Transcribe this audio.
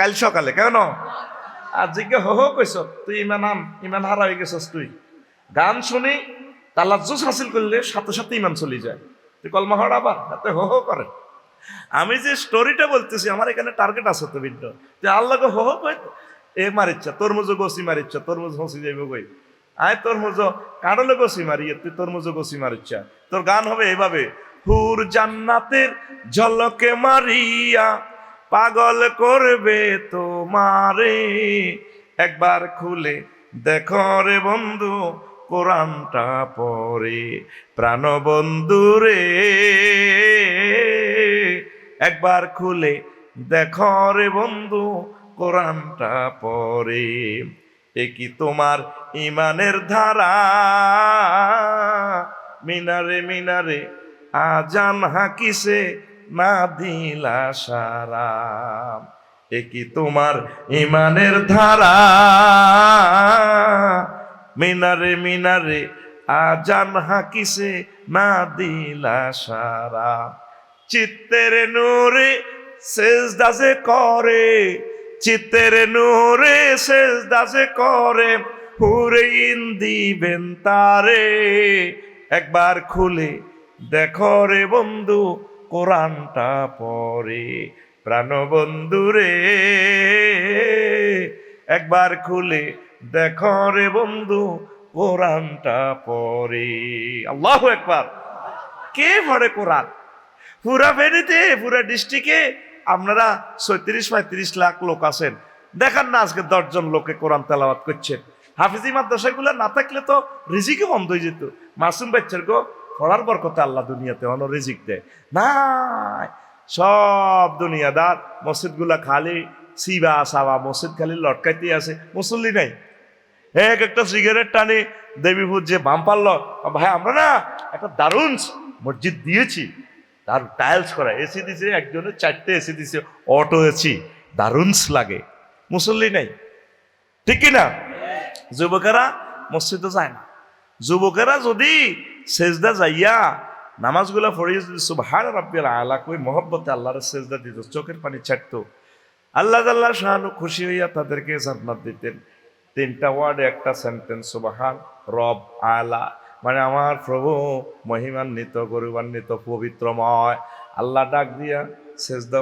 কাল সকালে, কেন? আজকে হো হো কইস তুই ইমান আন ইমান হারা হয়ে গেছস তুই। গান শুনি তালাজ্জুস হাসিল করলে সাথে সাথে ইমান চলে যায়। তুই কলমা হড় আবার হাতে হো হো করে আমি যে স্টোরিটা বলতেছি আমার এখানে টার্গেট আছে তো বিদ্য যে আল্লাহকে হো হো কই এ মারিচ্ছা তরমুজ গসি মারিচ্ছা তরমুজ হসি যাইব কই আয় তরমুজ কাঁড়লে গসি মারি তুই তরমুজ গসি মার ইচ্ছা। তোর গান হবে এভাবে হুর জান্নাতের ঝলকে মারিয়া পাগল করবে তোমারে। একবার খুলে দেখো রে বন্ধু, কোরআনটা পরে প্রাণ বন্ধু রে। একবার খুলে দেখো রে বন্ধু, কোরআনটা পরে এ কি তোমার ইমানের ধারা? মিনারে মিনারে আজান হাকিসে না দিলা সারা এ কি তোমার ইমানের ধারা? মিনারে মিনারে আজান হাকিসে না দিলা সারা চিত্তের নূরে শেষ দাসে করে, চিত্তের নূরে শেষ দাসে করে, হুরে দিবেন তারে, একবার খুলে দেখো রে বন্ধু কোরআনটা পরে প্রাণ বন্ধু রে একবার খুলে দেখ রে বন্ধু, কোরআনটা পরে আল্লাহ একবার। কে পড়ে কোরআন? পুরা ফেরিতে পুরা ডিস্ট্রিক্টে আপনারা ছত্রিশ পঁয়ত্রিশ লাখ লোক আছেন। দেখান না আজকে দশজন লোকে কোরআন তেলাওয়াত করছেন। হাফিজি মাদ্রাসাগুলো না থাকলে তো রিজিকে বন্ধ হয়ে যেত। মাসুম বাচ্চার গো পড়ার বরকতে আল্লাহ দুনিয়াতে অন রিজিক দেয়। না সব দুনিয়াদার মসজিদগুলা খালি সিবা, সাবা, মসজিদ খালি লটকাইতে আছে। মুসল্লি নাই। এক একটা সিগারেট টানে। দেবীপুর যে বাম পারল ভাই, আমরা না একটা দারুণ মসজিদ দিয়েছি। তার টাইলস করা, এসি দিছে একজনের চারটে এসি দিছে অটো এসি দারুণস লাগে। মুসল্লি নাই। ঠিক না? যুবকেরা মসজিদে যায় না। যুবকেরা যদি সেজদা যাইয়া নামাজগুলা পড়িয়ে যদি সুবহান রাব্বিল আলা কই মহব্বতে আল্লাহর সেজদা দিত, চোখের পানি ছাড়তো। আল্লাহ আল্লাহ শাহানু খুশি হইয়া তাদেরকে জান্নাত দিতেন। তিনটা ওয়ার্ডে, একটা সেন্টেন্স, সুবহান রব আলা। মানে আমার প্রভু মহিমান্বিত, গরিবান্বিত, পবিত্রময়। আল্লাহ ডাক দিয়া সেজদা